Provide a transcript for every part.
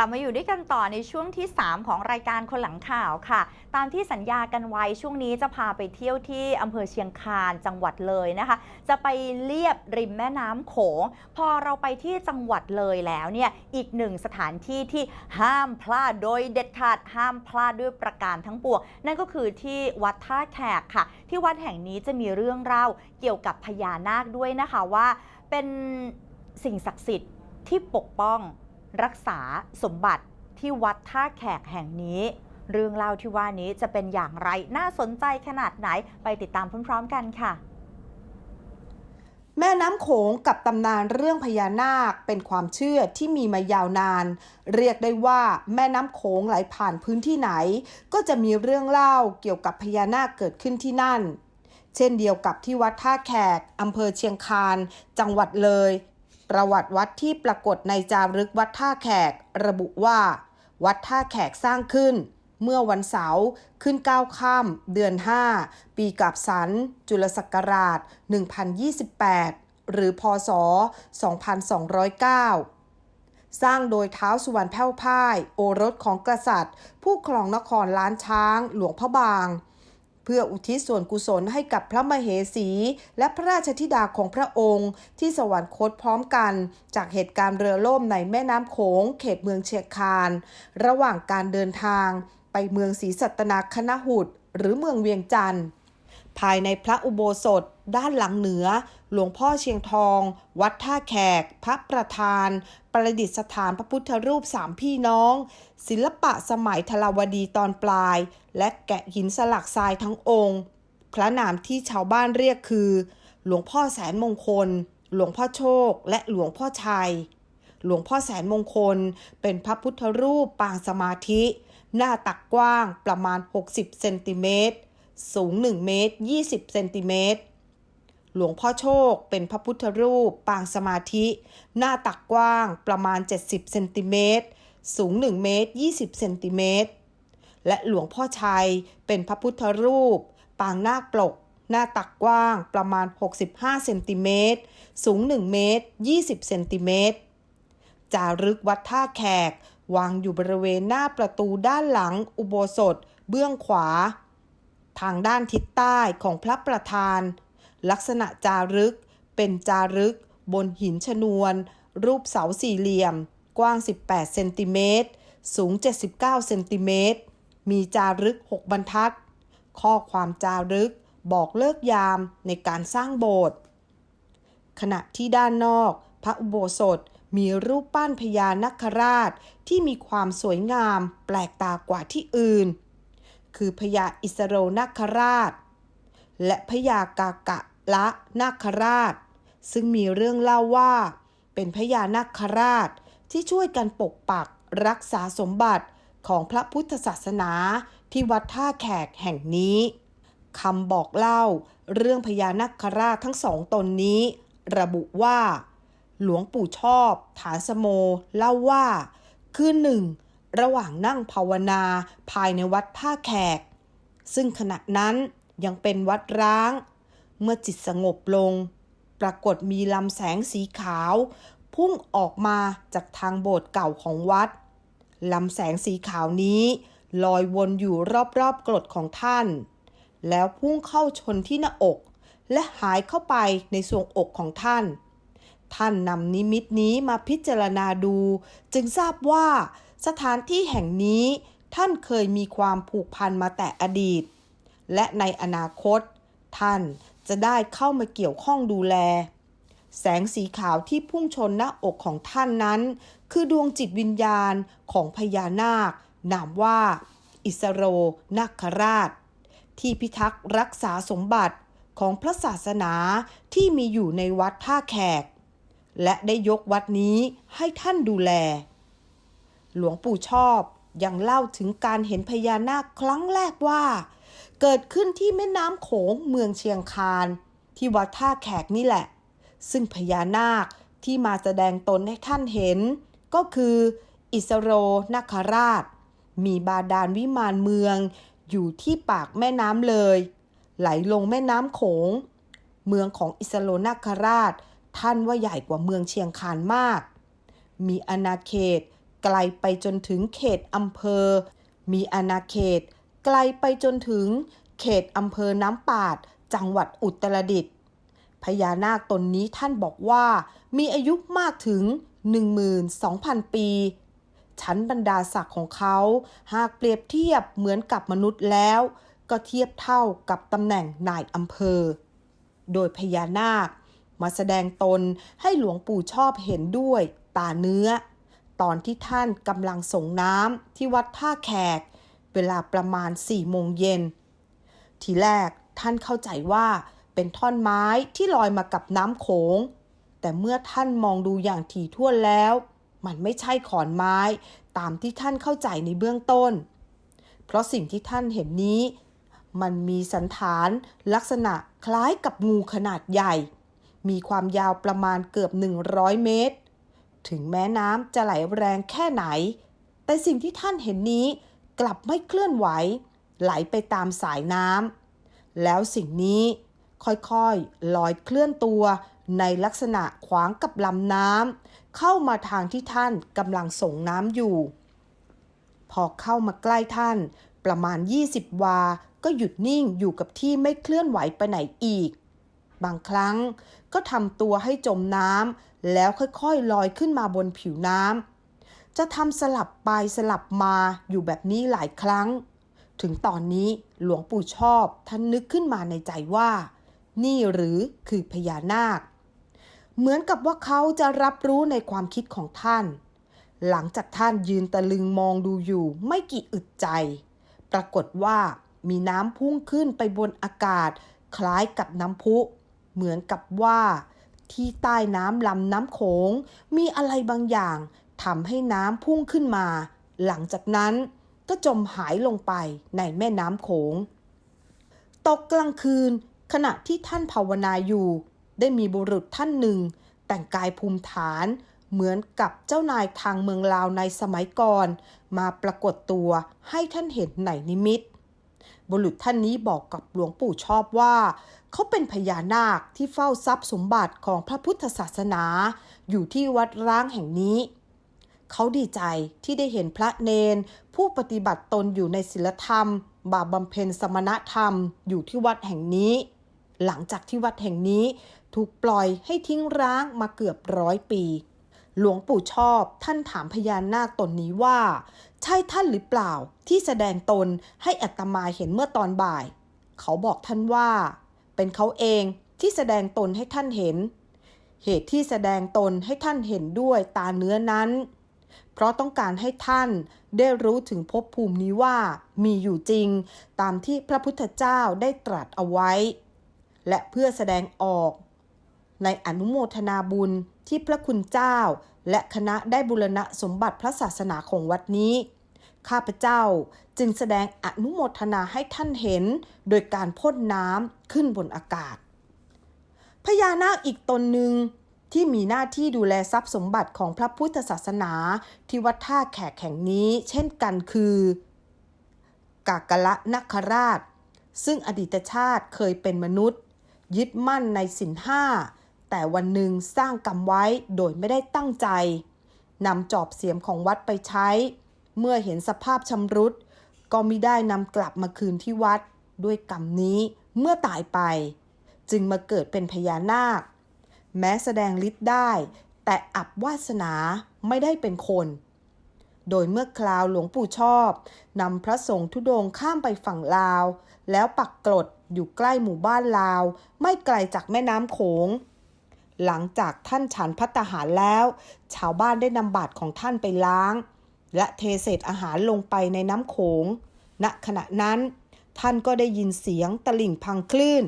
กลับมาอยู่ด้วยกันต่อในช่วงที่ 3 ของรายการคนหลังข่าวค่ะ ตามที่สัญญากันไว้ช่วงนี้จะพาไปเที่ยวที่อำเภอเชียงคานจังหวัดเลยนะคะ จะไปเลียบริมแม่น้ำโขง พอเราไปที่จังหวัดเลยแล้วเนี่ยอีกหนึ่งสถานที่ที่ห้ามพลาดโดยเด็ดขาดห้ามพลาดด้วยประการทั้งปวงนั่นก็คือที่วัดท่าแขกค่ะ ที่วัดแห่งนี้จะมีเรื่องเล่าเกี่ยวกับพญานาคด้วยนะคะว่า เป็นสิ่งศักดิ์สิทธิ์ที่ปกป้อง รักษาสมบัติที่วัดท่าแขกแห่งนี้ เรื่องเล่าที่ว่านี้จะเป็นอย่างไรน่าสนใจขนาดไหนไปติดตามพร้อม ๆ กันค่ะ แม่น้ำโขงกับตำนานเรื่องพญานาคเป็นความเชื่อที่มีมายาวนาน เรียกได้ว่าแม่น้ำโขงไหลผ่านพื้นที่ไหน ก็จะมีเรื่องเล่าเกี่ยวกับพญานาคเกิดขึ้นที่นั่นเช่นเดียวกับที่วัดท่าแขก อำเภอเชียงคาน จังหวัดเลย ประวัติวัดที่ปรากฏในจารึกวัดท่าแขก ระบุว่า วัดท่าแขกสร้างขึ้น เมื่อวันเสาร์ขึ้น9ค่ำเดือน 5 ปีกับสัน จุลศักราช 1028 หรือพศ 2209สร้างโดยเท้าวสุวรรณแพ้วพ่าย โอรสของกษัตริย์ ผู้ครองนครล้านช้าง หลวงพระบาง พื่ออุทิศส่วนกุศลให้กับพระมเหสี และพระราชธิดาของพระองค์ ที่สวรรคตพร้อมกัน จากเหตุการณ์เรือล่มในแม่น้ำโขงเขตเมืองเชียงคาน ระหว่างการเดินทาง ไปเมืองศรีสัตนาคณหุตหรือเมืองเวียงจันทร์ภายในพระอุโบสถ ด้านหลังเหนือ หลวงพ่อเชียงทอง วัดท่าแขก พระประธาน ประดิษฐานพระพุทธรูปสามพี่น้อง ศิลปะสมัยทลาวดีตอนปลาย และแกะหินสลักทรายทั้งองค์ พระนามที่ชาวบ้านเรียกคือ หลวงพ่อแสนมงคล หลวงพ่อโชค และหลวงพ่อชัย หลวงพ่อแสนมงคล เป็นพระพุทธรูปปางสมาธิ หน้าตักกว้างประมาณ 60 เซนติเมตรสูง 1 เมตร 20 เซนติเมตร หลวงพ่อโชคเป็นพระพุทธรูป ปางสมาธิ หน้าตักกว้างประมาณ 70 เซนติเมตร สูง 1 เมตร 20 เซนติเมตร และหลวงพ่อชัยเป็นพระพุทธรูป ปางนาคปลก หน้าตักกว้างประมาณ 65 เซนติเมตร สูง 1 เมตร 20 เซนติเมตร จารึกวัดท่าแขก วางอยู่บริเวณหน้าประตูด้านหลังอุโบสถ เบื้องขวา ทางด้านทิศใต้ของพระประธาน ลักษณะจารึก เป็นจารึก บนหินชนวน รูปเสาสี่เหลี่ยม กว้าง 18 เซนติเมตร สูง 79 เซนติเมตร มีจารึก 6 บรรทัด ข้อความจารึกบอกเลิกยามในการสร้างโบสถ์ ขณะที่ด้านนอก พระอุโบสถมีรูปปั้นพญานาคราชที่มีความสวยงามแปลกตากว่าที่อื่น คือพญาอิสโรนาคราช และพญากากะละนาคราช ซึ่งมีเรื่องเล่าว่า เป็นพญานาคราชที่ช่วยกันปกปักรักษาสมบัติของพระพุทธศาสนาที่วัดท่าแขกแห่งนี้คำบอกเล่าเรื่องพญานาคราชทั้งสองตนนี้ ระบุว่า หลวงปู่ชอบ ฐานสโมเล่าว่า คือหนึ่งระหว่างนั่งภาวนาภายในวัดท่าแขก ซึ่งขณะนั้น ยังเป็นวัดร้าง เมื่อจิตสงบลง ปรากฏมีลำแสงสีขาว พุ่งออกมาจากทางโบสถ์เก่าของวัดลำแสงสีขาวนี้ลอยวนอยู่รอบๆกรดของท่าน แล้วพุ่งเข้าชนที่หน้าอก และหายเข้าไปในทรวงอกของท่าน ท่านนำนิมิตนี้มาพิจารณาดู จึงทราบว่าสถานที่แห่งนี้ท่านเคยมีความผูกพันมาแต่อดีต และในอนาคต ท่านจะได้เข้ามาเกี่ยวข้องดูแล แสงสีขาวที่พุ่งชนหน้าอกของท่านนั้น คือดวงจิตวิญญาณของพญานาค นามว่า อิสโรนาคราช ที่พิทักษ์รักษาสมบัติของพระศาสนาที่มีอยู่ในวัดท่าแขก และได้ยกวัดนี้ให้ท่านดูแล หลวงปู่ชอบยังเล่าถึงการเห็นพญานาคครั้งแรกว่า เกิดขึ้นที่แม่น้ำโขงเมืองเชียงคาน ที่วัดท่าแขกนี่แหละ ซึ่งพญานาคที่มาแสดงตนให้ท่านเห็น ก็คืออิสโรนาคราช มีบาดาลวิมานเมือง อยู่ที่ปากแม่น้ำเลย ไหลลงแม่น้ำโขง เมืองของอิสโรนาคราช ท่านว่าใหญ่กว่าเมืองเชียงคานมาก มีอาณาเขตไกลไปจนถึงเขตอำเภอ มีอาณาเขต ไกลไปจนถึงเขตอำเภอน้ำปาด จังหวัดอุตรดิตถ์พญานาคตนนี้ท่านบอกว่า มีอายุมากถึง 12,000 ปี ชั้นบรรดาศักดิ์ของเขาหากเปรียบเทียบเหมือนกับมนุษย์แล้ว ก็เทียบเท่ากับตำแหน่งนายอำเภอ โดยพญานาค มาแสดงตนให้หลวงปู่ชอบเห็นด้วยตาเนื้อ ตอนที่ท่านกำลังส่งน้ำที่วัดท่าแขก เวลาประมาณ4โมงเย็น ทีแรกท่านเข้าใจว่าเป็นท่อนไม้ที่ลอยมากับน้ำโขง แต่เมื่อท่านมองดูอย่างถี่ถ้วนแล้ว มันไม่ใช่ขอนไม้ตามที่ท่านเข้าใจในเบื้องต้น เพราะสิ่งที่ท่านเห็นนี้ มันมีสันฐานลักษณะคล้ายกับงูขนาดใหญ่ มีความยาวประมาณเกือบ 100 เมตร ถึงแม้น้ำจะไหลแรงแค่ไหน แต่สิ่งที่ท่านเห็นนี้ กลับไม่เคลื่อนไหว ไหลไปตามสายน้ำแล้วสิ่งนี้ค่อยๆลอยเคลื่อนตัวในลักษณะขวางกับลำน้ำเข้ามาทางที่ท่านกำลังส่งน้ำอยู่ พอเข้ามาใกล้ท่าน ประมาณ 20 วา ก็หยุดนิ่งอยู่กับที่ไม่เคลื่อนไหวไปไหนอีก บางครั้งก็ทำตัวให้จมน้ำแล้วค่อยๆลอยขึ้นมาบนผิวน้ำ จะทำสลับไปสลับมาอยู่แบบนี้หลายครั้ง ถึงตอนนี้หลวงปู่ชอบท่านนึกขึ้นมาในใจว่า นี่หรือคือพญานาค เหมือนกับว่าเขาจะรับรู้ในความคิดของท่าน หลังจากท่านยืนตะลึงมองดูอยู่ไม่กี่อึดใจ ปรากฏว่ามีน้ำพุ่งขึ้นไปบนอากาศ คล้ายกับน้ำพุ เหมือนกับว่าที่ใต้น้ำลำน้ำโขงมีอะไรบางอย่าง ทำให้น้ำพุ่งขึ้นมา หลังจากนั้นก็จมหายลงไปในแม่น้ำโขง ตกกลางคืนขณะที่ท่านภาวนาอยู่ ได้มีบุรุษท่านหนึ่ง แต่งกายภูมิฐานเหมือนกับเจ้านายทางเมืองลาวในสมัยก่อน มาปรากฏตัวให้ท่านเห็นในนิมิต บุรุษท่านนี้บอกกับหลวงปู่ชอบว่า เขาเป็นพญานาคที่เฝ้าทรัพย์สมบัติของพระพุทธศาสนา อยู่ที่วัดร้างแห่งนี้ เขาดีใจที่ได้เห็นพระเนน ผู้ปฏิบัติตนอยู่ในศีลธรรม บาบำเพ็ญสมณธรรมอยู่ที่วัดแห่งนี้ หลังจากที่วัดแห่งนี้ถูกปล่อยให้ทิ้งร้างมาเกือบร้อยปี หลวงปู่ชอบท่านถามพญานาคตนนี้ว่า ใช่ท่านหรือเปล่าที่แสดงตนให้อัตมาเห็นเมื่อตอนบ่าย เขาบอกท่านว่า เป็นเขาเองที่แสดงตนให้ท่านเห็น เหตุที่แสดงตนให้ท่านเห็นด้วยตาเนื้อนั้น เพราะต้องการให้ท่านได้รู้ถึงภพภูมินี้ว่ามีอยู่จริง ตามที่พระพุทธเจ้าได้ตรัสเอาไว้ และเพื่อแสดงออก ในอนุโมทนาบุญที่พระคุณเจ้า และคณะได้บุรณะสมบัติพระศาสนาของวัดนี้ ข้าพเจ้าจึงแสดงอนุโมทนาให้ท่านเห็น โดยการพ่นน้ำขึ้นบนอากาศพญานาคอีกตนหนึ่ง ที่มีหน้าที่ดูแลทรัพย์สมบัติของพระพุทธศาสนาที่วัดท่าแขกแห่งนี้ เช่นกันคือกากละนคราช ซึ่งอดีตชาติเคยเป็นมนุษย์ ยึดมั่นในสินห้า แต่วันหนึ่งสร้างกรรมไว้โดยไม่ได้ตั้งใจนำจอบเสียมของวัดไปใช้ เมื่อเห็นสภาพชำรุด ก็มิได้นำกลับมาคืนที่วัด ด้วยกรรมนี้เมื่อตายไป จึงมาเกิดเป็นพญานาค แม้แสดงฤทธิ์ได้ แต่อับวาสนาไม่ได้เป็นคน โดยเมื่อคราวหลวงปู่ชอบนำพระสงฆ์ธุดงข้ามไปฝั่งลาว แล้วปักกรดอยู่ใกล้หมู่บ้านลาว ไม่ไกลจากแม่น้ำโขง หลังจากท่านฉันพัตตาหารแล้ว ชาวบ้านได้นำบาตรของท่านไปล้าง และเทเศษอาหารลงไปในน้ำโขง ณขณะนั้น ท่านก็ได้ยินเสียงตะลิ่งพังคลื่น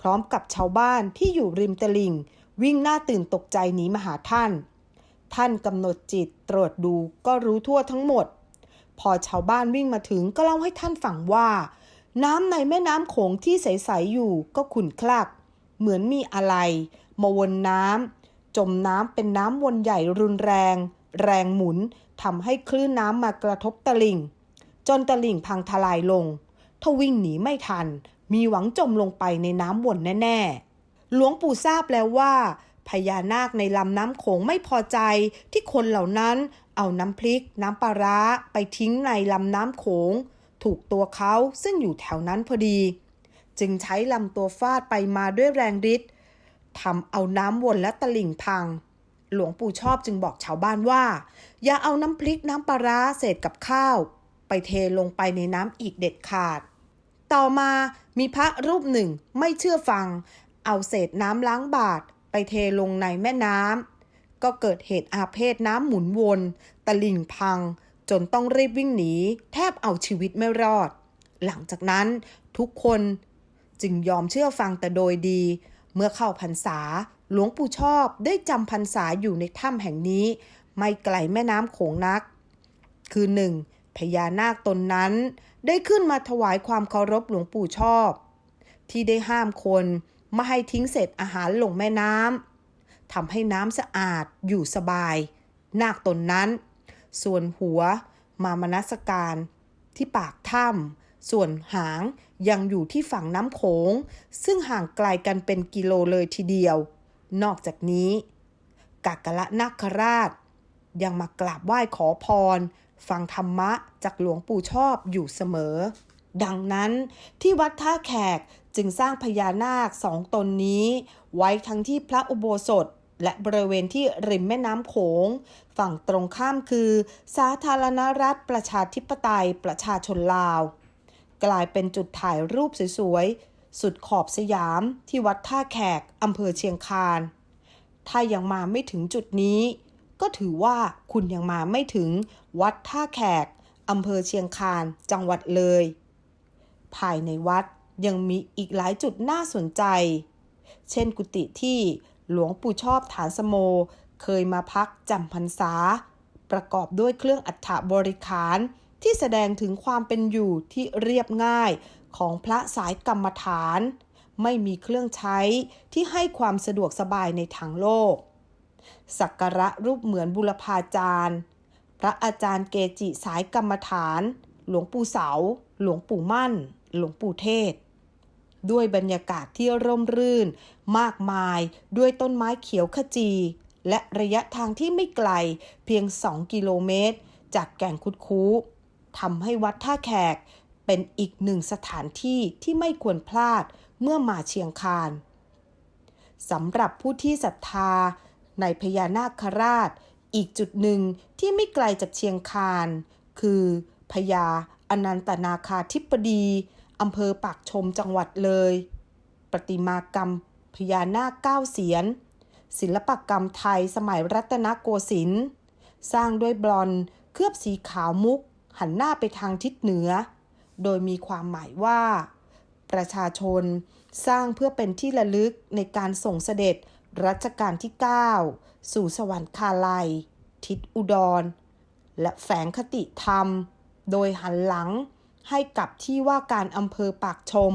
พร้อมกับชาวบ้านที่อยู่ริมตลิ่ง วิ่งหน้าตื่นตกใจหนีมาหาท่าน ท่านกำหนดจิตตรวจดูก็รู้ทั่วทั้งหมด พอชาวบ้านวิ่งมาถึงก็เล่าให้ท่านฟังว่า น้ำในแม่น้ำโขงที่ใส ๆ อยู่ก็ขุ่นคลัก เหมือนมีอะไร มาวนน้ำจมน้ำเป็นน้ำวนใหญ่รุนแรง แรงหมุนทำให้คลื่นน้ำมากระทบตลิ่ง จนตลิ่งพังทลายลง ถ้าวิ่งหนีไม่ทัน มีหวังจมลงไปในน้ำวนแน่ ๆ หลวงปู่ทราบแล้วว่า พญานาคในลำน้ำโขงไม่พอใจที่คนเหล่านั้นเอาน้ำพริก น้ำปลาร้าไปทิ้งในลำน้ำโขง ถูกตัวเขาซึ่งอยู่แถวนั้นพอดี จึงใช้ลำตัวฟาดไปมาด้วยแรงฤทธิ์ทำเอาน้ำวนและตลิ่งพัง หลวงปู่ชอบจึงบอกชาวบ้านว่า อย่าเอาน้ำพริกน้ำปลาร้าเศษกับข้าว ไปเทลงไปในน้ำอีกเด็ดขาด ต่อมามีพระรูปหนึ่งไม่เชื่อฟัง เอาเศษน้ำล้างบาทไปเทลงในแม่น้ำก็เกิดเหตุอาเพศน้ำหมุนวนตลิ่งพัง จนต้องรีบวิ่งหนี แทบเอาชีวิตไม่รอด หลังจากนั้นทุกคนจึงยอมเชื่อฟังแต่โดยดี เมื่อเข้าพรรษาหลวงปู่ชอบได้จำพรรษาอยู่ในถ้ำแห่งนี้ ไม่ไกลแม่น้ำโขงนัก คือหนึ่งพญานาคตนนั้นได้ขึ้นมาถวายความเคารพหลวงปู่ชอบ ที่ได้ห้ามคน ไม่ให้ทิ้งเศษอาหารลงแม่น้ำทำให้น้ำสะอาดอยู่สบาย นาคตนนั้น ส่วนหัวมามนสการที่ปากถ้ำส่วนหางยังอยู่ที่ฝั่งน้ำโขง ซึ่งห่างไกลกันเป็นกิโลเลยทีเดียว นอกจากนี้กากละนาคราช ยังมากราบไหว้ขอพร ฟังธรรมะจากหลวงปู่ชอบอยู่เสมอ ดังนั้นที่วัดท่าแขก จึงสร้างพญานาคสองตนนี้ ไว้ทั้งที่พระอุโบสถและบริเวณที่ริมแม่น้ำโขง ฝั่งตรงข้ามคือ สาธารณรัฐประชาธิปไตยประชาชนลาว กลายเป็นจุดถ่ายรูปสวยๆ สุดขอบสยามที่วัดท่าแขกอำเภอเชียงคาน ถ้ายังมาไม่ถึงจุดนี้ ก็ถือว่าคุณยังมาไม่ถึงวัดท่าแขกอำเภอเชียงคานจังหวัดเลย ภายในวัด ยังมีอีกหลายจุดน่าสนใจ เช่นกุฏิที่หลวงปู่ชอบฐานสโม เคยมาพักจำพรรษา ประกอบด้วยเครื่องอัฐบริขารที่แสดงถึงความเป็นอยู่ที่เรียบง่ายของพระสายกรรมฐาน ไม่มีเครื่องใช้ที่ให้ความสะดวกสบายในทางโลก สักการะรูปเหมือนบุรพาจารย์ พระอาจารย์เกจิสายกรรมฐาน หลวงปู่เสา หลวงปู่มั่น หลวงปู่เทศ ด้วยบรรยากาศที่ร่มรื่น มากมายด้วยต้นไม้เขียวขจี และระยะทางที่ไม่ไกลเพียง 2 กิโลเมตร จากแก่งคุดคูทำให้วัดท่าแขกเป็นอีกหนึ่งสถานที่ที่ไม่ควรพลาดเมื่อมาเชียงคานสำหรับผู้ที่ศรัทธา ในพญานาคราช อีกจุดหนึ่งที่ไม่ไกลจากเชียงคาน คือพญาอนันตนาคาธิปดี อำเภอปากชมจังหวัดเลย ประติมากรรมพญานาคเก้าเสียน ศิลปกรรมไทยสมัยรัตนโกสินทร์ สร้างด้วยบลอนเคลือบสีขาวมุก หันหน้าไปทางทิศเหนือ โดยมีความหมายว่า ประชาชนสร้างเพื่อเป็นที่ระลึกในการส่งเสด็จรัชกาลที่ 9 สู่สวรรคาลัย ทิศอุดร และแฝงคติธรรม โดยหันหลัง ให้กับที่ว่าการอำเภอปากชม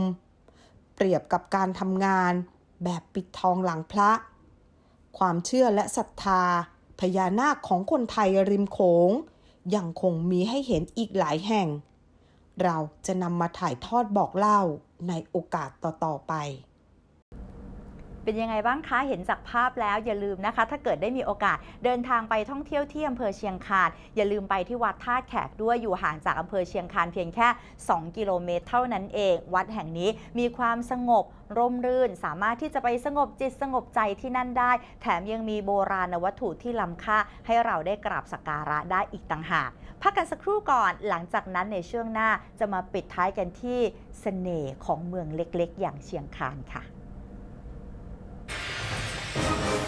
เปรียบกับการทำงานแบบปิดทองหลังพระ ความเชื่อและศรัทธา พญานาคของคนไทยริมโขงยังคงมีให้เห็นอีกหลายแห่ง เราจะนำมาถ่ายทอดบอกเล่าในโอกาสต่อ ๆ ไป เป็นยังไงบ้างคะ เห็นจากภาพแล้วอย่าลืมนะคะ ถ้าเกิดได้มีโอกาสเดินทางไปท่องเที่ยวที่อำเภอเชียงคานอย่าลืมไปที่วัดท่าแขกด้วยอยู่ห่างจากอำเภอเชียงคานเพียงแค่ 2 กิโลเมตรเท่านั้นเอง วัดแห่งนี้มีความสงบร่มรื่นสามารถที่จะไปสงบจิตสงบใจที่นั่นได้ แถมยังมีโบราณวัตถุที่ล้ำค่า ให้เราได้กราบสักการะได้อีกต่างหาก พักกันสักครู่ก่อนหลังจากนั้นในช่วงหน้าจะมาปิดท้ายกันที่เสน่ห์ของเมืองเล็กๆ อย่างเชียงคานค่ะ Thank you.